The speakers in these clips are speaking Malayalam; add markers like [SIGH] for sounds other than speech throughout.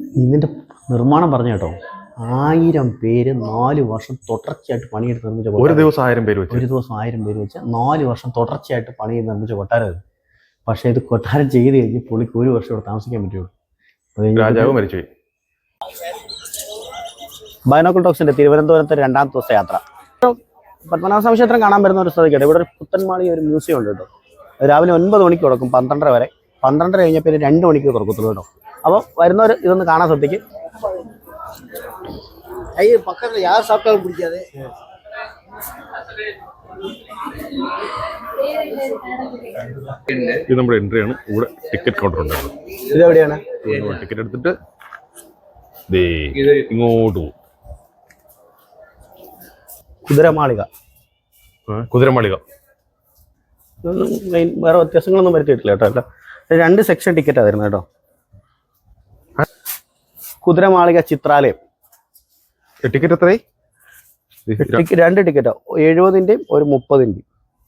ഇതിന്റെ നിർമ്മാണം പറഞ്ഞു കേട്ടോ. ആയിരം പേര് നാല് വർഷം തുടർച്ചയായിട്ട് പണിയെടുത്ത് നിർമ്മിച്ച ഒരു ദിവസം ആയിരം പേര് വെച്ച്? ഒരു ദിവസം ആയിരം പേര് വെച്ച് നാല് വർഷം തുടർച്ചയായിട്ട് പണി ചെയ്ത് നിർമ്മിച്ച കൊട്ടാരം പക്ഷേ ഇത് കൊട്ടാരം ചെയ്ത് കഴിഞ്ഞ് പുള്ളിക്ക് ഒരു വർഷം ഇവിടെ താമസിക്കാൻ പറ്റുള്ളൂ. രാജാവ് മരിച്ചു ബൈനോക്കൽ ടോക്സിന്റെ തിരുവനന്തപുരത്തെ രണ്ടാം ദിവസത്തെ യാത്ര. പത്മനാഭസ്വാമി ക്ഷേത്രം കാണാൻ വരുന്ന ഒരു സ്ഥലത്തേക്ക് ഇവിടെ ഒരു പുത്തൻമാളി ഒരു മ്യൂസിയം ഉണ്ട് കേട്ടോ. രാവിലെ ഒൻപത് മണിക്ക് തുടക്കും പന്ത്രണ്ടര വരെ. പന്ത്രണ്ടര കഴിഞ്ഞപ്പോൾ രണ്ട് മണിക്ക് തുറക്കത്തുള്ളൂ കേട്ടോ. അപ്പോൾ വരുന്നവർ ഇതൊന്ന് കാണാൻ ശ്രദ്ധിക്കും ஐயோ பக்கத்துல யார் சாப்பிட்டாலும் பிடிக்காது ഇത് നമ്മുടെ എൻട്രി ആണ് ഇവിടെ ടിക്കറ്റ് കൗണ്ടർ ഉണ്ടായിരുന്നു ഇതെവിടെയാണ് ടിക്കറ്റ് എടുത്തിട്ട് ദേ ഇങ്ങോട്ട് പോകും കുതിരമാളിക ആ, കുതിരമാളിക ഇതൊന്നും മെയിൻ വേറെ വ്യത്യാസങ്ങളൊന്നും വരുത്തിയിട്ടില്ല കേട്ടോ അല്ല ഇത് രണ്ട് സെക്ഷൻ ടിക്കറ്റാണ് വരുന്നത് കേട്ടോ കുതിരമാളിക ചിത്രാലയം. ടിക്കറ്റ് എത്രയായി? ടിക്കറ്റ് രണ്ട് ടിക്കറ്റാ എഴുപതിന്റെയും ഒരു മുപ്പതിന്റെയും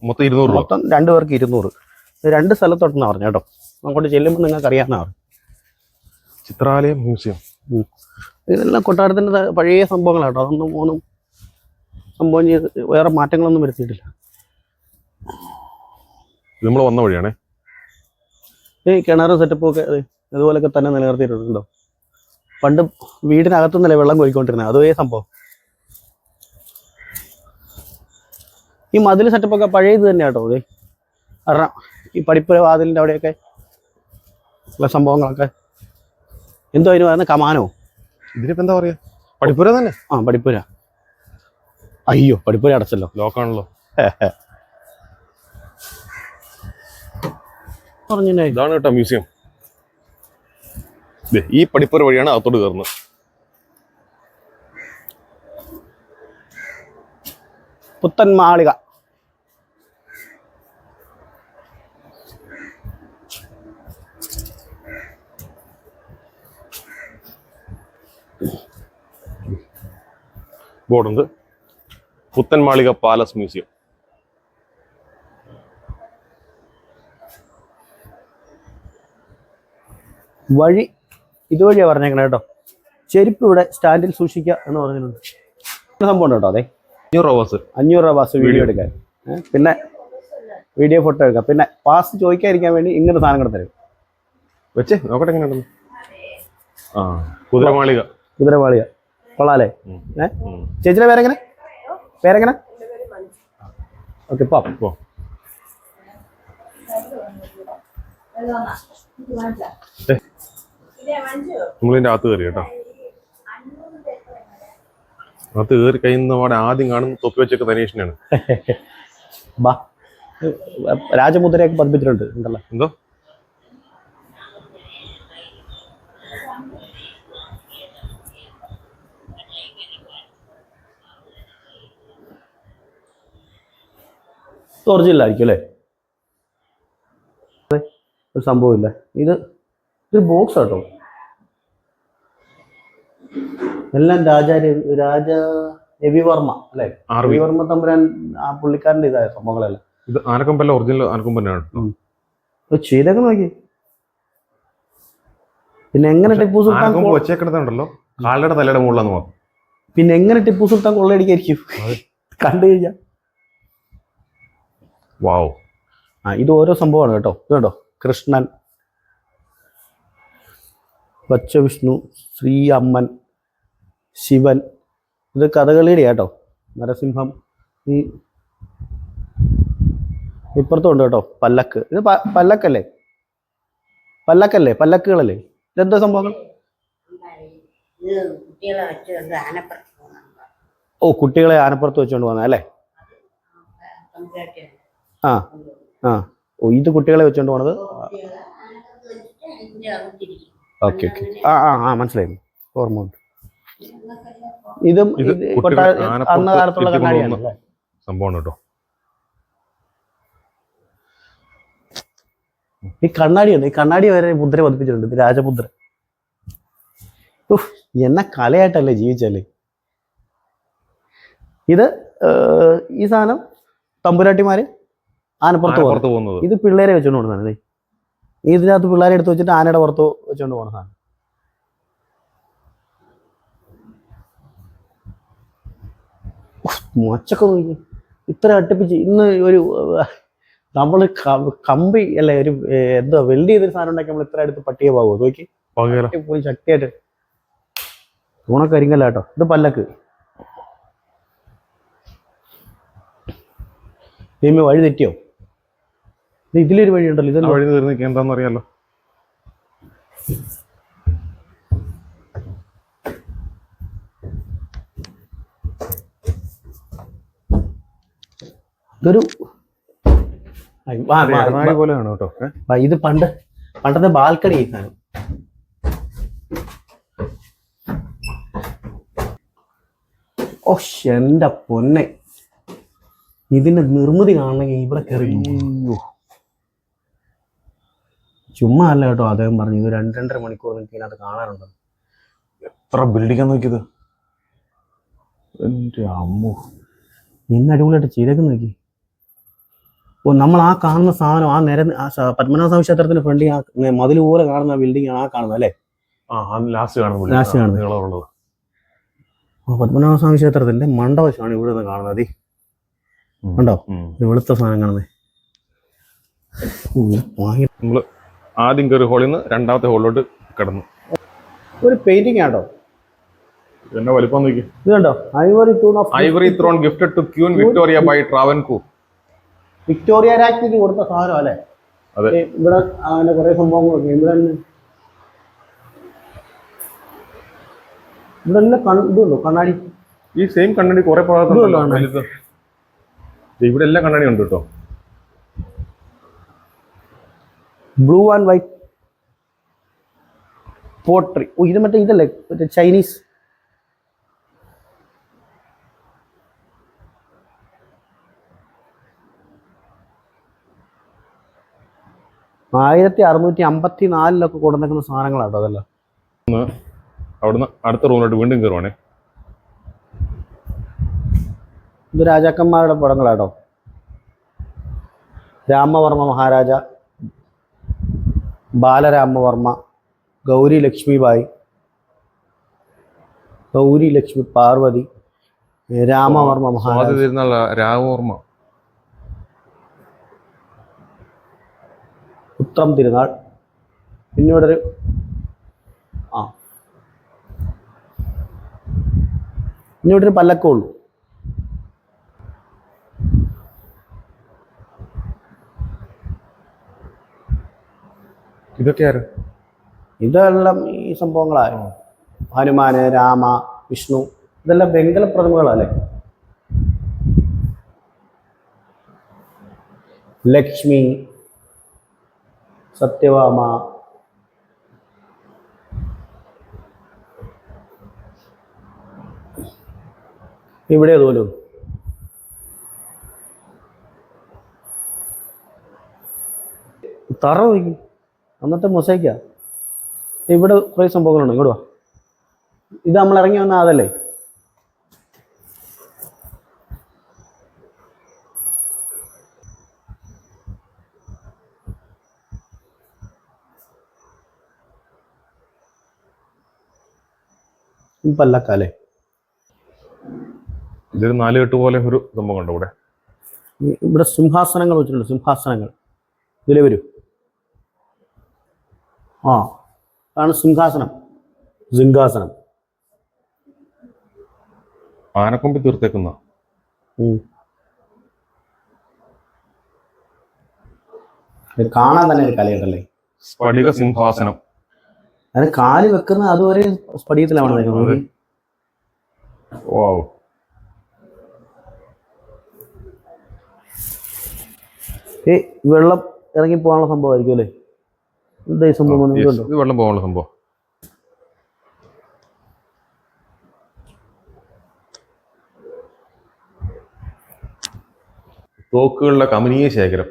മൊത്തം ഇരുന്നൂറ് മൊത്തം രണ്ട് പേർക്ക് ഇരുന്നൂറ്. രണ്ട് സ്ഥലത്തോട്ടെന്ന് പറഞ്ഞു കേട്ടോ. അങ്ങോട്ട് ചെല്ലുമ്പോൾ നിങ്ങൾക്ക് അറിയാവുന്ന ചിത്രാലയം മ്യൂസിയം. ഇതെല്ലാം കൊട്ടാരത്തിന്റെ പഴയ പഴയ സംഭവങ്ങളാട്ടോ അതൊന്നും ഒന്നും സംഭവം ചെയ്ത് വേറെ മാറ്റങ്ങളൊന്നും വരുത്തിയിട്ടില്ല. നമ്മൾ വന്ന വഴിയാണേ. ഈ കിണറ് സെറ്റപ്പ് ഒക്കെ ഇത് ഇതുപോലൊക്കെ തന്നെ നിലനിർത്തിയിട്ടുണ്ടോ? പണ്ട് വീടിനകത്തുനിന്നല്ലേ വെള്ളം കോരിക്കൊണ്ടിരുന്നത്? അതേ സംഭവം. ഈ മതിൽ സെറ്റപ്പൊക്കെ പഴയത് തന്നെ കേട്ടോ ഇത്. കാരണം ഈ പഠിപ്പുര വാതിലിന്റെ അവിടെയൊക്കെ ഉള്ള സംഭവങ്ങളൊക്കെ. എന്തോ അതിന് പറയുന്നത് കമാനോ? ഇതിനിപ്പോ എന്താ പറയാ? പഠിപ്പുര തന്നെ? ആ പഠിപ്പുര അയ്യോ പഠിപ്പുര അടച്ചല്ലോ. ലോക്കാണല്ലോ. പറഞ്ഞു ഇതാണ് കേട്ടോ മ്യൂസിയം. ഈ പടിപ്പുര വഴിയാണ് അകത്തോട്ട് കയറുന്നത്. പുത്തൻ മാളിക. ബോർഡുണ്ട്. പുത്തൻ മാളിക പാലസ് മ്യൂസിയം. വഴി ഇതുവഴിയാ പറഞ്ഞേക്കണേ കേട്ടോ. ചെരുപ്പ് ഇവിടെ സ്റ്റാൻഡിൽ സൂക്ഷിക്കുക എന്ന് പറഞ്ഞിട്ടുണ്ട്. സംഭവം ഉണ്ട് കേട്ടോ അതെ? അഞ്ഞൂറ് അവേഴ്സ് അഞ്ഞൂറ് രൂപ ബാസ് വീഡിയോ. എടുക്കാൻ. പിന്നെ വീഡിയോ ഫോട്ടോ എടുക്കാം. പിന്നെ പാസ് ചോദിക്കാതിരിക്കാൻ വേണ്ടി ഇങ്ങനത്തെ സാധനം കൂടെ തരും. വെച്ചേ നോക്കട്ടെ എങ്ങനെ ആ കുതിരമാളിക. കുതിരമാളിക. കൊള്ളാലേ. ഏ. ചേച്ചിയുടെ പേരെങ്ങനെ? പേരെങ്ങനെ? ഓക്കെ ഇപ്പം പോ. ഏ, നമ്മളിതിന്റെ അകത്ത് കയറി കേട്ടോ. അകത്ത് കയറി കഴിയുന്ന പാടെ ആദ്യം കാണുന്ന തൊപ്പി വെച്ചൊക്കെ തനീഷിനാണ് [LAUGHS] ബാ. രാജമുദ്രയൊക്കെ പതിപ്പിച്ചിട്ടുണ്ട് ഉണ്ടല്ലോ. എന്തോ? ഒറിജിനൽ ആയിരിക്കും അല്ലേ? ഒരു സംഭവമില്ല ഇത് ഇതൊരു ബോക്സ് കേട്ടോ എല്ലാം രാജ രവി- രാജ രവിവർമ്മ അല്ലേ? രവിവർമ്മ തമ്പുരാൻ ആ പുള്ളിക്കാരന്റെ ഇതായ സംഭവങ്ങളല്ല? ഇത് ആനക്കൊമ്പല്ല ഒറിജിനൽ ആനക്കൊമ്പനാണ് ചെയ്തൊക്കെ നോക്കി. പിന്നെ എങ്ങനെ ടിപ്പു സുൽത്താൻ വെച്ചേക്കണതുണ്ടല്ലോ. കാലയുടെ തലയുടെ മുകളിലാന്ന് പറഞ്ഞു. പിന്നെ എങ്ങനെ ടിപ്പു സുൽത്താൻ കൊള്ളയടിക്കായിരിക്കും? കണ്ടു കഴിഞ്ഞാ. വാവ്. ആ ഇത് ഓരോ സംഭവമാണ് കേട്ടോ. ഇത് കേട്ടോ കൃഷ്ണൻ വച്ചവിഷ്ണു ശ്രീ അമ്മൻ ശിവൻ. ഇത് കഥകളിയുടെ കേട്ടോ നരസിംഹം. ഈ ഇപ്പുറത്തും ഉണ്ട് കേട്ടോ പല്ലക്ക്. ഇത് പല്ലക്കല്ലേ? പല്ലക്കല്ലേ? പല്ലക്കുകളല്ലേ? ഇതെന്താ സംഭവങ്ങൾ? ഓ കുട്ടികളെ ആനപ്പുറത്ത് വെച്ചുകൊണ്ട് പോകുന്ന അല്ലേ? ആ ആ. ഓ ഇത് കുട്ടികളെ വെച്ചുകൊണ്ട് പോണത് ഓക്കെ ഓക്കെ. ആ ആ ആ മനസ്സിലായി. ഓർമ്മ ഉണ്ട്. ഇതും അന്ന് കാലത്തുള്ള കണ്ണാടിയാണ് സംഭവമാണ് കേട്ടോ. ഈ കണ്ണാടിയുണ്ട് ഈ കണ്ണാടി വരെ മുദ്ര പതിപ്പിച്ചിട്ടുണ്ട്. ഇത് രാജമുദ്ര എന്നെ കലയായിട്ടല്ലേ ജീവിച്ചല്ലേ? ഇത് ഈ സാധനം തമ്പുരാട്ടിമാര് ആനപ്പുറത്ത് പോകും പോകുന്നത്. ഇത് പിള്ളേരെ വെച്ചുകൊണ്ട് പോകുന്നതാണ്. ഇതിനകത്ത് പിള്ളേരെ എടുത്ത് വെച്ചിട്ട് ആനയുടെ പുറത്ത് വെച്ചുകൊണ്ട് പോകുന്ന സാധനം. മൊച്ചൊക്കെ നോക്കി. ഇത്ര അടുപ്പിച്ച് ഇന്ന് ഒരു നമ്മൾ കമ്പി അല്ലെ ഒരു എന്താ വെൽഡ് ചെയ്തൊരു സാധനം ഉണ്ടാക്കി നമ്മൾ ഇത്ര അടുത്ത് പട്ടിയെ പോകുമോ നോക്കി. പോയി ശക്തിയായിട്ട്. ഊണക്കരിങ്ങല്ല കേട്ടോ ഇത് പല്ലക്ക്. ദൈവമേ വഴി തെറ്റിയോ? ഇത് ഇതിലൊരു വഴി ഉണ്ടല്ലോ ഇതെല്ലാം വഴി തീർന്നിക്ക് എന്താണെന്ന് ഇതൊരു പോലെയാണ് കേട്ടോ? ഇത് പണ്ട് പണ്ടത്തെ ബാൽക്കണി സാധനം ഓ എന്റെ പൊന്നെ. ഇതിന്റെ നിർമ്മിതി കാണണമെങ്കിൽ ഇവിടെ കയറി ചുമ്മാ അല്ല കേട്ടോ അദ്ദേഹം പറഞ്ഞു ഇത് രണ്ട് രണ്ടര മണിക്കൂർ നിങ്ങൾക്ക് ഇതിനകത്ത് കാണാനുണ്ട്. എത്ര ബിൽഡിംഗ് നോക്കിയത്? എന്റെ അമ്മു. ഇന്ന് അടിപൊളിയായിട്ട് ചെയ്തേക്ക് നോക്കി. ഓ നമ്മൾ ആ കാണുന്ന സാധനം ആ നിര പത്മനാഭ സ്വാമി ക്ഷേത്രത്തിന് ഫ്രണ്ടിൽ ആ മതിൽ പോലെ കാണുന്ന ബിൽഡിംഗ് ആണ് ആ കാണുന്നത് അല്ലേ? ലാസ്റ്റ് കാണുന്നത്. പത്മനാഭ സ്വാമി ക്ഷേത്രത്തിന്റെ മണ്ഡപശമാണ് ഇവിടെ നിന്ന് കാണുന്നത്. ഉണ്ടോ വെളുത്ത സാധനം കാണുന്നത്. നമ്മൾ ആദ്യം കയറി ഹോളിൽ നിന്ന് രണ്ടാമത്തെ ഹോളിലോട്ട് കടന്നു. ഒരു പെയിന്റിംഗ് ആണോ? എന്നെ വലിപ്പം നോക്കി. ഇത് കണ്ടോ? Ivory ivory throne gifted to Queen Victoria by Travancore Victoria രാജ്ഞിക്ക് കൊടുത്ത സാധനം അല്ലേ? അതെ. ഇവിടെ അങ്ങനെ കുറെ സംഭവങ്ങളൊക്കെ ഇവിടെ തന്നെ ഇവിടെ തന്നെ കണ്ണാടി? ഈ സെയിം കണ്ണാടി കുറെ കണ്ണാടി? ഇവിടെ എല്ലാം കണ്ണാടി ഉണ്ട് കേട്ടോ. Blue and white pottery. ഓ ഇത് മറ്റേ ഇതല്ലേ? മറ്റേ ചൈനീസ് ആയിരത്തി അറുന്നൂറ്റി അമ്പത്തി നാലിലൊക്കെ കൊണ്ടുവന്നിരിക്കുന്ന സാധനങ്ങളാട്ടോ അതല്ല. അവിടുന്ന് അടുത്ത റൂമിലോട്ട് വീണ്ടും കയറുവാണേ ഇത് രാജാക്കന്മാരുടെ പടങ്ങളാട്ടോ. രാമവർമ്മ മഹാരാജ ബാലരാമവർമ്മ ഗൗരി ലക്ഷ്മിബായി ഗൗരി ലക്ഷ്മി പാർവതി രാമവർമ്മ മഹാരാജ. രാമവർമ്മ ഉത്രം തിരുനാൾ പിന്നെ ഇവിടെ ഒരു ആ. പിന്നെ ഇവിടെ ഒരു പല്ലക്കമുള്ളൂ ഇതൊക്കെ ആര്? ഇതെല്ലാം ഈ സംഭവങ്ങളായോ ഹനുമാന് രാമ വിഷ്ണു ഇതെല്ലാം വെങ്കല പ്രതിമകളല്ലേ? ലക്ഷ്മി സത്യഭാമ ഇവിടെ തോലും. തറ നോക്കി. അന്നത്തെ മൊസൈക്കാ. ഇവിടെ കുറേ സംഭവങ്ങളുണ്ട്. ഇങ്ങോട്ട് വാ. ഇത് നമ്മൾ ഇറങ്ങി വന്ന അതല്ലേ? പല്ലക്കാലേ. ഇതൊരു നാല് കെട്ട് പോലെ ഒരു സംഭവം ഉണ്ട് ഇവിടെ ഇവിടെ സിംഹാസനങ്ങൾ വെച്ചിട്ടുണ്ട് സിംഹാസനങ്ങൾ. ഇതിലെ വരൂ. ആ അതാണ് സിംഹാസനം. സിംഹാസനം. ആനക്കൊമ്പി തീർത്തേക്കുന്ന കാണാൻ തന്നെ ഒരു കലയുണ്ടല്ലേ? സ്ഫടിക സിംഹാസനം. അത് കാൽ വെക്കുന്ന അതുവരെ സ്പടിയത്തിലാണ് നിൽക്കുന്നത് വാവ് ഏ വെള്ളം ഇറങ്ങി പോകാനുള്ള സംഭവമായിരിക്കും അല്ലേ? എന്താ ഈ സംഭവം നിങ്ങൾക്കുണ്ടോ ഇത് വെള്ളം പോകാനുള്ള സംഭവം. തോക്കുകളുടെ കമനീയ ശേഖരം.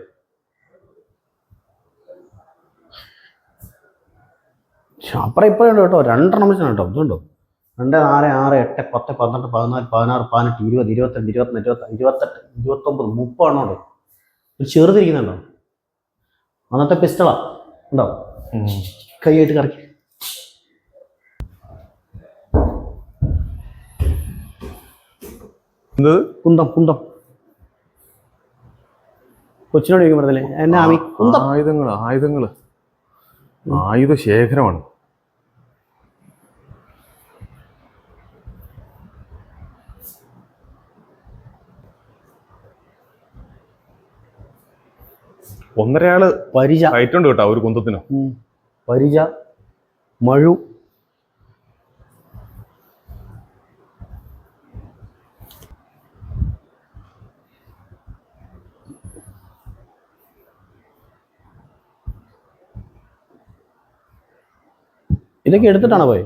അപ്പുറം ഇപ്പുറം ഉണ്ട് കേട്ടോ. രണ്ടെണ്ണം വെച്ചാണ് കേട്ടോ. ഇതുണ്ടോ? രണ്ട് നാല് ആറ് എട്ട് പത്ത് പന്ത്രണ്ട് പതിനാല് പതിനാറ് പതിനെട്ട് ഇരുപത് ഇരുപത്തിരണ്ട് ഇരുപത്തിരണ്ട് ഇരുപത്തി ഇരുപത്തെട്ട് ഇരുപത്തൊമ്പത് മുപ്പതാണോ ഒരു ചെറുതിരിക്കുന്നുണ്ടോ? അന്നത്തെ പിസ്റ്റളാ. ഉണ്ടോ? കൈയായിട്ട് കറക്കി. കുന്തം കുന്തം. കൊച്ചിനോട് ചോദിക്കും പറഞ്ഞില്ലേ? എന്നെ ആയുധങ്ങൾ ആയുധങ്ങൾ ആയുധ ശേഖരമാണ് ഒന്നരയാൾ പരിച. ആയിട്ടുണ്ട് കേട്ടോ ഒരു കുന്തത്തിന്. പരിച മഴു. ഇതൊക്കെ എടുത്തിട്ടാണോ പോയി?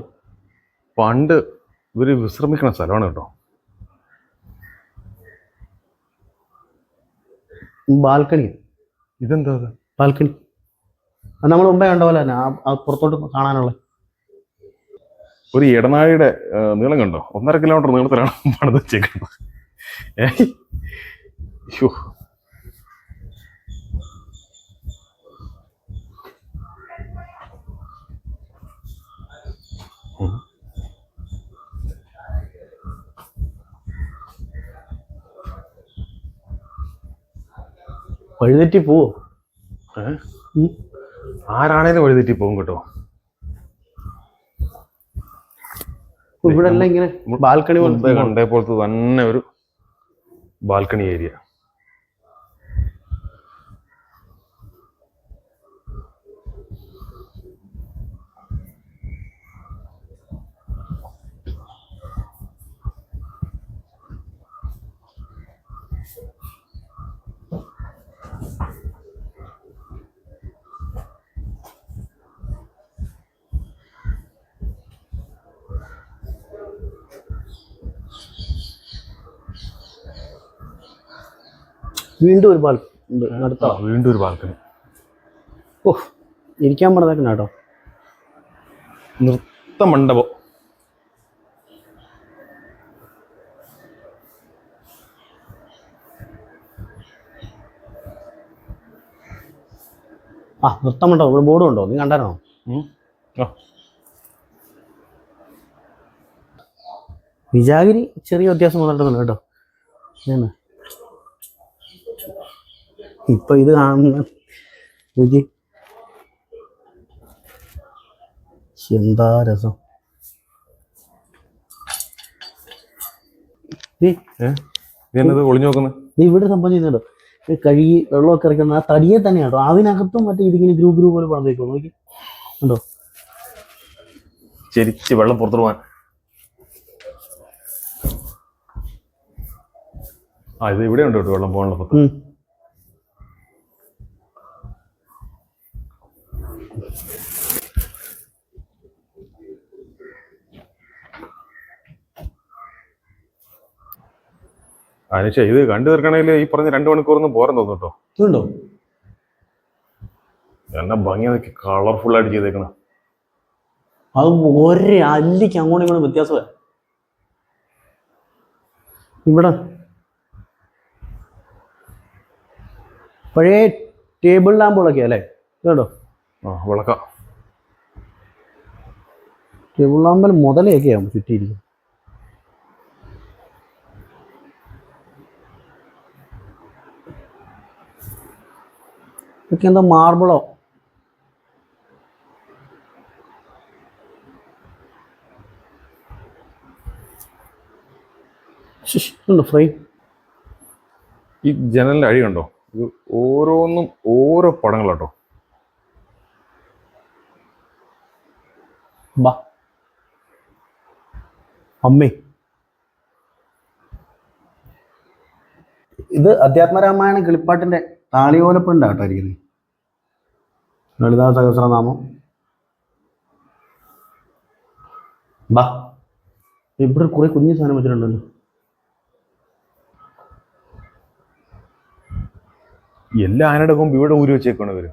പണ്ട് ഇവർ വിശ്രമിക്കണ സ്ഥലമാണ് കേട്ടോ. ബാൽക്കണി ഇതെന്താ ഇത്? ബാൽക്കണി അത് നമ്മൾ മുമ്പേ കണ്ട പോലെ തന്നെ ആ- ആ പുറത്തോട്ട് കാണാനുള്ള. ഒരു ഇടനാഴിയുടെ ആ, നീളം കണ്ടോ? ഒന്നര കിലോമീറ്റർ നീളത്തിലാണ് പണിത് വെച്ചേക്കുന്നത്. ഏ? ശ്ശോ. വഴിതെറ്റി പോവോ? ആരാണേലും വഴിതെറ്റി പോകും കേട്ടോ. ഇവിടെ എല്ലാം ഇങ്ങനെ ബാൽക്കണി പോലത്തെ പോലെ കണ്ടേ പോലത്തെ തന്നെ ഒരു ബാൽക്കണി ഏരിയ. വീണ്ടും ഒരു ബാൽ അടുത്ത വീണ്ടും ഒരു ബാൽക്കണി. ഓ ഇരിക്കാൻ പറഞ്ഞേക്കണ കേട്ടോ. നൃത്ത മണ്ഡപം. ആ നൃത്തം ഉണ്ടോ ഇവിടെ ബോർഡും ഉണ്ടോ? നീ കണ്ടായിരുന്നോ? വിചാഗിരി വിജാഗിരി ചെറിയ വ്യത്യാസം വന്നിട്ടുണ്ടല്ലോ കേട്ടോ. ആണ്. ഇപ്പൊ ഇത് കാണുന്ന രുചി. എന്താ രസം? ഒളിഞ്ഞു നോക്കുന്നത് നീ ഇവിടെ സംഭവം ചെയ്യുന്നുണ്ടോ? ഇത് കഴുകി വെള്ളമൊക്കെ ഇറക്കുന്ന ആ തടിയെ തന്നെ കേട്ടോ അതിനകത്തും മറ്റേ ഇതിങ്ങനെ ഗ്രൂപ്പ് ഗ്രൂപ്പ് പോലെ പണിതേക്കോ നോക്കി. ഉണ്ടോ? ചെരിച്ച് വെള്ളം പുറത്തു ആ ഇത് ഇവിടെ ഉണ്ട് കേട്ടോ വെള്ളം പോകാനുള്ള അതിനുശേ ഇത് കണ്ടു തീർക്കണമെങ്കിൽ ഈ പറഞ്ഞ രണ്ട് മണിക്കൂറൊന്നും പോരാൻ തോന്നുട്ടോ. കേട്ടോ ഇതുണ്ടോ? എന്നാ ഭംഗി അതൊക്കെ കളർഫുൾ ആയിട്ട് ചെയ്തേക്കണം. അത് ഒരേ അല്ലിക്ക് അങ്ങോട്ടും ഇങ്ങോട്ടും വ്യത്യാസമാണ് ഇവിടെ. പഴയ ടേബിൾ ലാമ്പുകളൊക്കെ അല്ലേ? കേട്ടോ ആ വിളക്കാം. ടേബിൾ ലാമ്പിൽ മുതലയൊക്കെയാവും ചുറ്റിയിരിക്കും ഇതൊക്കെ എന്തോ മാർബിളോ? ഫ്രൈ. ഈ ജനലിന്റെ അഴി കണ്ടോ? ഇത് ഓരോന്നും ഓരോ പടങ്ങളാട്ടോ. ബാ. അമ്മേ. ഇത് അധ്യാത്മരാമായണ കിളിപ്പാട്ടിന്റെ താളിയോലപ്പുണ്ടാട്ടോ ഇരിക്കുന്നത് ലളിതാ സഹസ്രനാമം. ബാ ഇവിടെ കുറെ കുഞ്ഞു സാധനം വെച്ചിട്ടുണ്ടല്ലോ. എല്ലാ ആനയുടെ കൊമ്പ് ഇവിടെ ഊരി വെച്ചേക്കാണ് ഇവർ.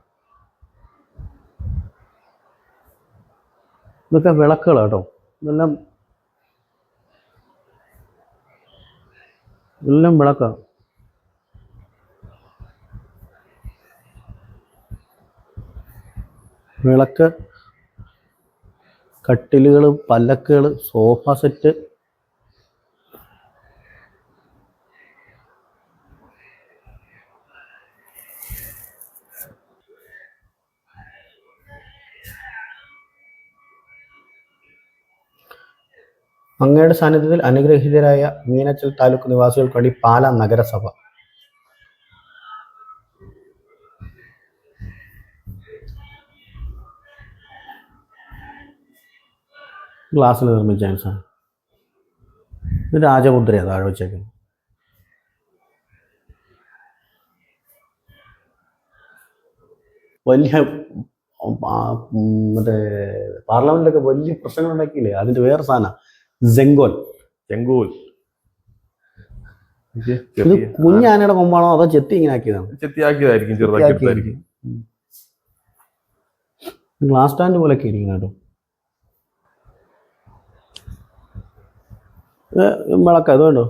ഇതൊക്കെ വിളക്കുകൾ കേട്ടോ. ഇതെല്ലാം എല്ലാം വിളക്കാണ് വിളക്ക് കട്ടിലുകൾ പല്ലക്കുകൾ സോഫ സെറ്റ്. അങ്ങയുടെ സാന്നിധ്യത്തിൽ അനുഗ്രഹീതരായ മീനച്ചൽ താലൂക്ക് നിവാസികൾക്ക് വേണ്ടി പാല നഗരസഭ. ഗ്ലാസ്സിൽ നിർമ്മിച്ച സാധനം ഇത് രാജമുദ്രയാണ് താഴെ വെച്ചേക്കുന്നത്. വലിയ മറ്റേ പാർലമെന്റിലൊക്കെ വലിയ പ്രശ്നങ്ങൾ ഉണ്ടാക്കിയില്ലേ അതിന്റെ വേറെ സാധനം ജെങ്കോൽ ജെങ്കോൽ ഇത് കുഞ്ഞാനയുടെ കൊമ്പാണോ അതോ ചെത്തി ഇങ്ങനെ ആക്കിയതാണ്? ചെത്തിയാക്കിയതായിരിക്കും ചെറുതാക്കിയതായിരിക്കും ഗ്ലാസ് സ്റ്റാൻഡ് പോലെയൊക്കെ ഇരിക്കുന്നു കേട്ടോ. വിളക്ക അത് വേണ്ടോ?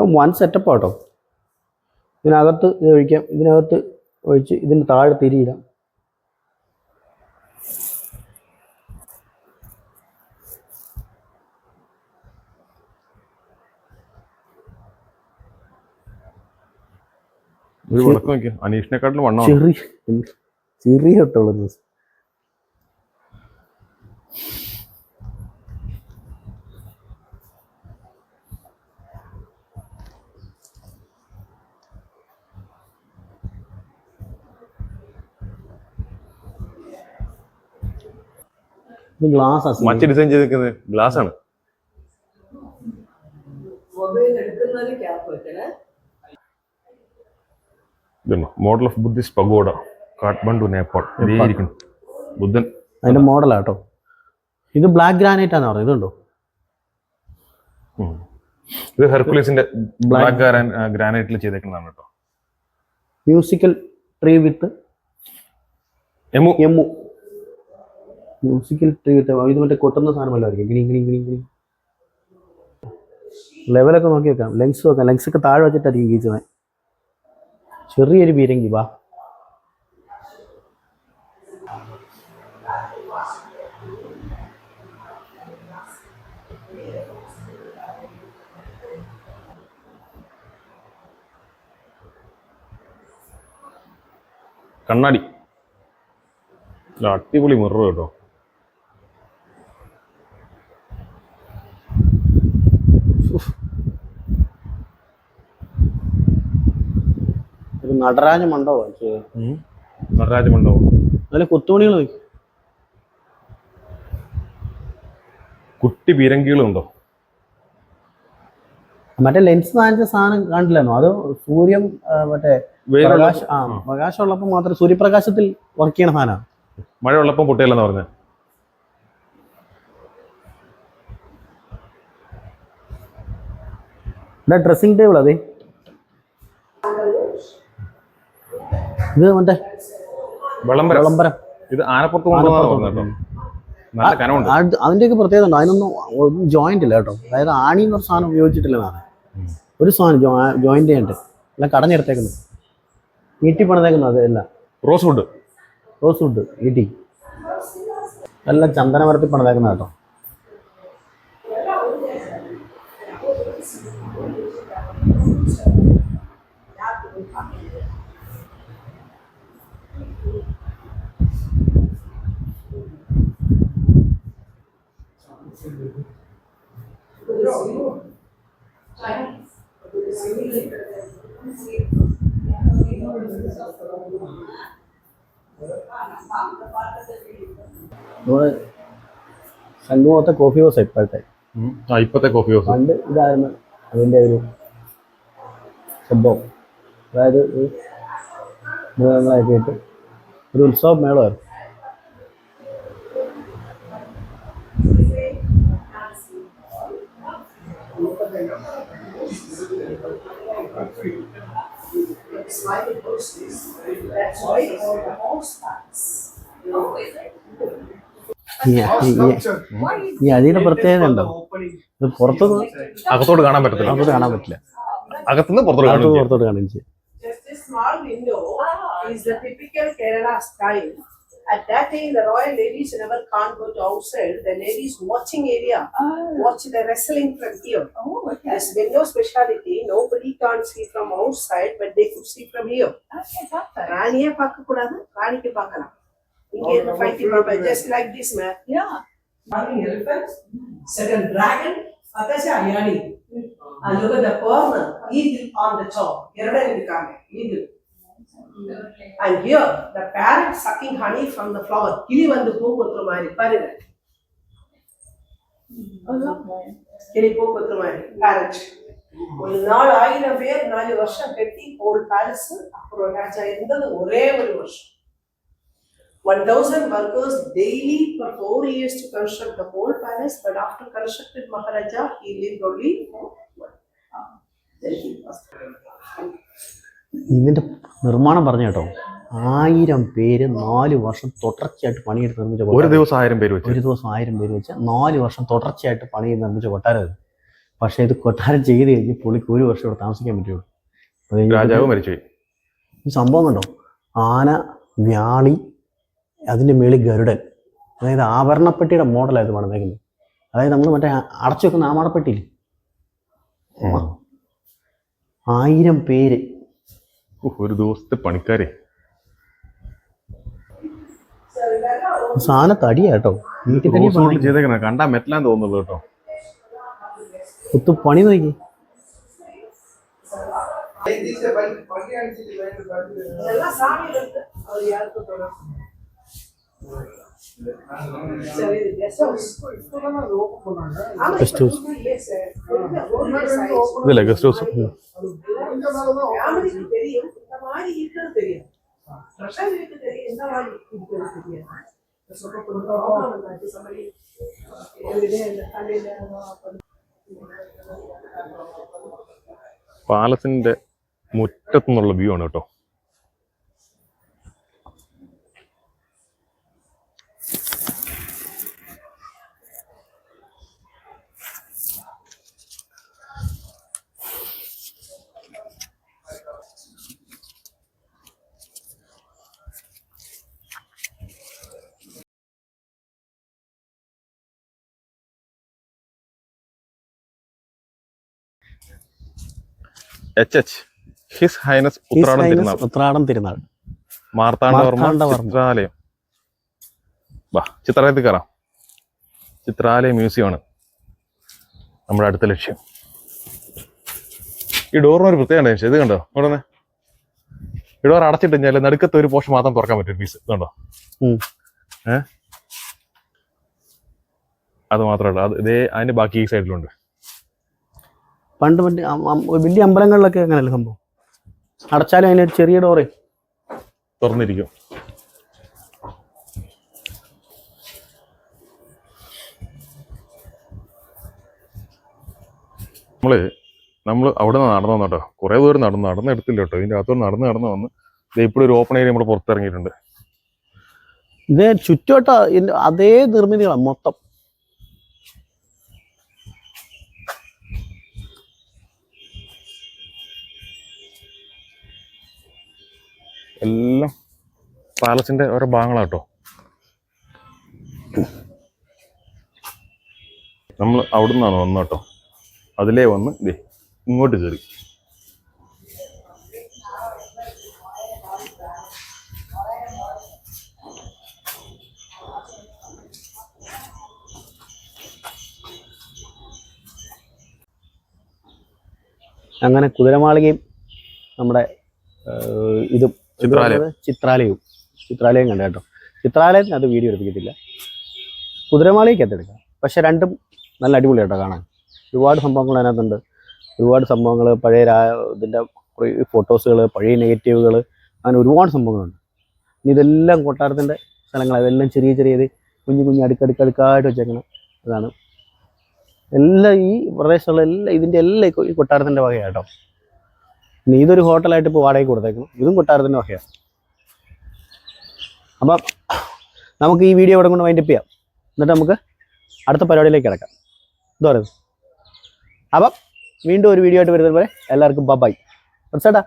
വൺ സെറ്റപ്പ് ആട്ടോ. ഇതിനകത്ത് ഇത് ഒഴിക്കാം. ഇതിനകത്ത് ഒഴിച്ച് ഇതിന് താഴെ തിരിയിടാം. അനീഷിനെക്കാട്ടിലും ചെറിയ ചെറിയ ഗ്ലാസ് മറ്റ് ഡിസൈൻ ചെയ്തിരിക്കുന്നത് ഗ്ലാസ് ആണ്. Model of Buddhist pagoda Kathmandu Nepal ഇതേ ഇരിക്കുന്നു ബുദ്ധൻ. അതിന്റെ മോഡലാട്ടോ ഇത് ബ്ലാക്ക് ഗ്രാനൈറ്റ് ആണെന്ന് പറയുന്നത് ഇതുണ്ടോ. ഇത് ഹെർക്കുലീസിന്റെ ബ്ലാക്ക് ഗ്രാനൈറ്റിൽ ചെയ്തേക്കുന്നതാണ് കേട്ടോ. Musical tree with emu emu musical treat ഇത് മറ്റേ കൊട്ടുന്ന സാധനമല്ലായിരിക്കും. ഗിനി ഗിനി ഗിനി ലെവലൊക്കെ നോക്കി വെക്കാം. ലെങ്സ് വെക്കാം ലെങ്സ് ഒക്കെ താഴെ വെച്ചിട്ടായിരിക്കും കീച്ചുന്നത് ചെറിയൊരു പീരങ്കി വാ. കണ്ണാടി. അടിപൊളി മിറർ കേട്ടോ. ഒരു നടരാജ മണ്ഡപം നടരാജ മണ്ഡപം. അതിൽ കൊത്തുപണികൾ നോക്കി. കുട്ടി പീരങ്കികളുണ്ടോ? മറ്റേ ലെൻസ് നനച്ച സാധനം കണ്ടില്ലായിരുന്നു അത് സൂര്യൻ മറ്റേ പ്രകാശ് ആ പ്രകാശം ഉള്ളപ്പോൾ മാത്രം സൂര്യപ്രകാശത്തിൽ വർക്ക് ചെയ്യണ സാധനമാണ് മഴ ഉള്ളപ്പോ പൊട്ടിയല്ലെന്ന് പറഞ്ഞ. ഇവിടെ ഡ്രസ്സിംഗ് ടേബിൾ അതെ. ഇത് മറ്റേ വിളംബരം. വിളംബരം. ഇത് ആനപ്പുറത്ത് അതിന്റെയൊക്കെ പ്രത്യേകത ഉണ്ട്. അതിനൊന്നും ഒന്നും ജോയിന്റ് ഇല്ല കേട്ടോ. അതായത് ആണി എന്നൊരു സാധനം ഉപയോഗിച്ചിട്ടില്ല നാളെ ഒരു സാധനം ജോയിന്റ് ചെയ്യണ്ട്. എല്ലാം കടഞ്ഞെടുത്തേക്കുന്നു ഈട്ടി പണിതേക്കുന്നു അത് എല്ലാം. Rosewood. റോസ് വുഡ് ഈട്ടി. എല്ലാം ചന്ദനമരത്തിൽ പണിതേക്കുന്ന കേട്ടോ. നമ്മൾ ശംഖുമുഖത്തെ കോഫി ഹൗസ് ഇപ്പോഴത്തെ. ആ ഇപ്പത്തെ കോഫി ഹൗസ് പണ്ട് ഇതായിരുന്നു അതിന്റെ ഒരു സംഭവം. അതായത് ഈ മൃഗങ്ങളെയൊക്കെ ഇട്ട് ഒരു ഉത്സവ മേളമായിരുന്നു ഈ- ഈ അടിയുടെ പ്രത്യേകത ഉണ്ടോ? ഇത് പുറത്തുനിന്ന് അകത്തോട്ട് കാണാൻ പറ്റത്തില്ല. അകത്തോട്ട് കാണാൻ പറ്റില്ല. അകത്തുനിന്ന് പുറത്തോട്ട് പുറത്തോട്ട് ചെയ്യും. Just a small window is the typical Kerala style. At that time, the royal ladies never can't go to outside. The ladies watching area, watch the wrestling from here. This window speciality, nobody can't see from outside, but they could see from here. ராணியே பார்க்க கூடாது ராணிக்கு பார்க்கலாம் இங்க இருந்து ஃபைட்டிங் பார்ப்பேன் just like this ma'am Having elephants, second dragon, Atasha Ayani. And look at the corner, eagle on the top. Erada irukanga, eagle. and here the parrot sucking honey from the flower கிளி வந்து பூ கொத்துற மாதிரி பாருங்க. கிளி பூ கொத்துற மாதிரி பேரட் ஒரு நாள் ஆயின பேர் நாலு வருஷம் கட்டி போல் பேலஸ் அப்புறம் ராஜா இருந்தது ஒரே ஒரு வருஷம். One thousand workers daily for four years to construct whole palace but after constructed maharaja he live only one ഇതിന്റെ നിർമ്മാണം പറഞ്ഞു കേട്ടോ. ആയിരം പേര് നാല് വർഷം തുടർച്ചയായിട്ട് പണിയെടുത്ത് നിർമ്മിച്ച ഒരു ദിവസം ആയിരം പേര് വെച്ച്. ഒരു ദിവസം ആയിരം പേര് വെച്ച് നാല് വർഷം തുടർച്ചയായിട്ട് പണി നിർമ്മിച്ച കൊട്ടാരം പക്ഷേ ഇത് കൊട്ടാരം ചെയ്ത് കഴിഞ്ഞ് പുള്ളിക്ക് ഒരു വർഷം ഇവിടെ താമസിക്കാൻ പറ്റുള്ളൂ. രാജാവ് മരിച്ചുപോയി. ഈ സംഭവം കണ്ടോ? ആന വ്യാളി അതിന്റെ മേളിൽ ഗരുഡൻ. അതായത് ആഭരണപ്പെട്ടിയുടെ മോഡലാണ് ഇത് പണിതേക്കുന്നത്. അതായത് നമ്മൾ മറ്റേ അടച്ചു വെക്കുന്ന ആമാടപ്പെട്ടിയില്ലേ ആയിരം പേര് ഒരു ദിവസത്തെ പണിക്കാരെ. സാധന തടിയാ കേട്ടോ ചെയ്തേക്കണ. കണ്ടാ മെറ്റലാൻ തോന്നുന്നു കേട്ടോ. ഒത്തു പണി നോക്കി. Guest house. ഇതല്ലേ ഗസ്റ്റ് ഹൗസ്? மாதிரி இருக்கிறது தெரியும் பிரசாந்திக்கு தெரியும் இந்த மாதிரி இருக்கிறது தெரியாது சொல்ல கொடுத்தோம் somebody every day in the காலையில പാലസിന്റെ മുറ്റത്തു നിന്നുള്ള വ്യൂ ആണ് കേട്ടോ H H His Highness Uthradom Thirunal. Uthradom Thirunal. Marthanda Varma വാ ചിത്രാലയത്തിൽ കയറാം. ചിത്രാലയ മ്യൂസിയമാണ് നമ്മുടെ അടുത്ത ലക്ഷ്യം. ഈ ഡോറിന് ഒരു പ്രത്യേകത ഉണ്ട് ഇത് കണ്ടോ? ഇവിടെ ഈ ഡോർ അടച്ചിട്ട് കഴിഞ്ഞാൽ നടുക്കത്തെ ഒരു പോഷൻ മാത്രം തുറക്കാൻ പറ്റും പീസ് കണ്ടോ? ഉം. ഏ? അത് മാത്രമല്ല. അത് ഇതേ അതിന്റെ ബാക്കി ഈ സൈഡിലുണ്ട് പണ്ട് മറ്റേ വലിയ അമ്പലങ്ങളിലൊക്കെ അങ്ങനെയല്ല സംഭവം? അടച്ചാലും അതിനൊരു ചെറിയ ഡോറ്. തുറന്നിരിക്കും. നമ്മൾ നമ്മൾ അവിടെ നിന്ന് നടന്നു വന്നോട്ടോ. കുറേ ദൂരം നടന്നു നടന്ന് എടുത്തില്ല കേട്ടോ. ഇതിന്റെ അകത്തോട് നടന്ന് നടന്ന് വന്ന് ഇപ്പോഴും ഒരു ഓപ്പൺ ഏരിയ നമ്മൾ പുറത്തിറങ്ങിയിട്ടുണ്ട്. ഇത് ചുറ്റോട്ട ഇതിന്റെ അതേ നിർമ്മിതികളാണ് മൊത്തം എല്ലാം പാലസിന്റെ ഓരോ ഭാഗങ്ങളാണ് കേട്ടോ നമ്മൾ അവിടെ നിന്നാണ് വന്നത് കേട്ടോ അതിലേ വന്ന് ദേ ഇങ്ങോട്ട് കയറി അങ്ങനെ കുതിരമാളികയും നമ്മുടെ ഇതും ചിത്രാലയം. ചിത്രാലയവും. ചിത്രാലയം കണ്ട കേട്ടോ. ചിത്രാലയത്തിന് അത് വീഡിയോ എടുപ്പിക്കത്തില്ല. കുതിരമാളികയ്ക്ക് എടുക്കാം പക്ഷെ രണ്ടും നല്ല അടിപൊളി കേട്ടോ കാണാൻ. ഒരുപാട് സംഭവങ്ങൾ അതിനകത്തുണ്ട്. ഒരുപാട് സംഭവങ്ങൾ പഴയ ഇതിന്റെ ഫോട്ടോസുകൾ പഴയ നെഗറ്റീവുകൾ അങ്ങനെ ഒരുപാട് സംഭവങ്ങളുണ്ട്. ഇതെല്ലാം കൊട്ടാരത്തിന്റെ സ്ഥലങ്ങൾ അതെല്ലാം ചെറിയ ചെറിയത് കുഞ്ഞു കുഞ്ഞു അടുക്കടുക്കടുക്കായിട്ട് വെച്ചേക്കണം അതാണ് എല്ലാം ഈ പ്രദേശത്തുള്ള എല്ലാം ഇതിന്റെ എല്ലാം ഈ കൊട്ടാരത്തിന്റെ വകയാണ് കേട്ടോ. ഇനി ഇതൊരു ഹോട്ടലായിട്ട് ഇപ്പോൾ വാടകയ്ക്ക് കൊടുത്തേക്കണം ഇതും കൊട്ടാരത്തിന്റെ വകയാണ് അപ്പം നമുക്ക് ഈ വീഡിയോ ഇവിടെ കൊണ്ട് വൈൻഡപ്പ് ചെയ്യാം. എന്നിട്ട് നമുക്ക് അടുത്ത പരിപാടിയിലേക്ക് കിടക്കാം. പറയുന്നത് അപ്പം വീണ്ടും ഒരു വീഡിയോ ആയിട്ട് വരുന്നത് പോലെ എല്ലാവർക്കും ബൈ ചേട്ടാ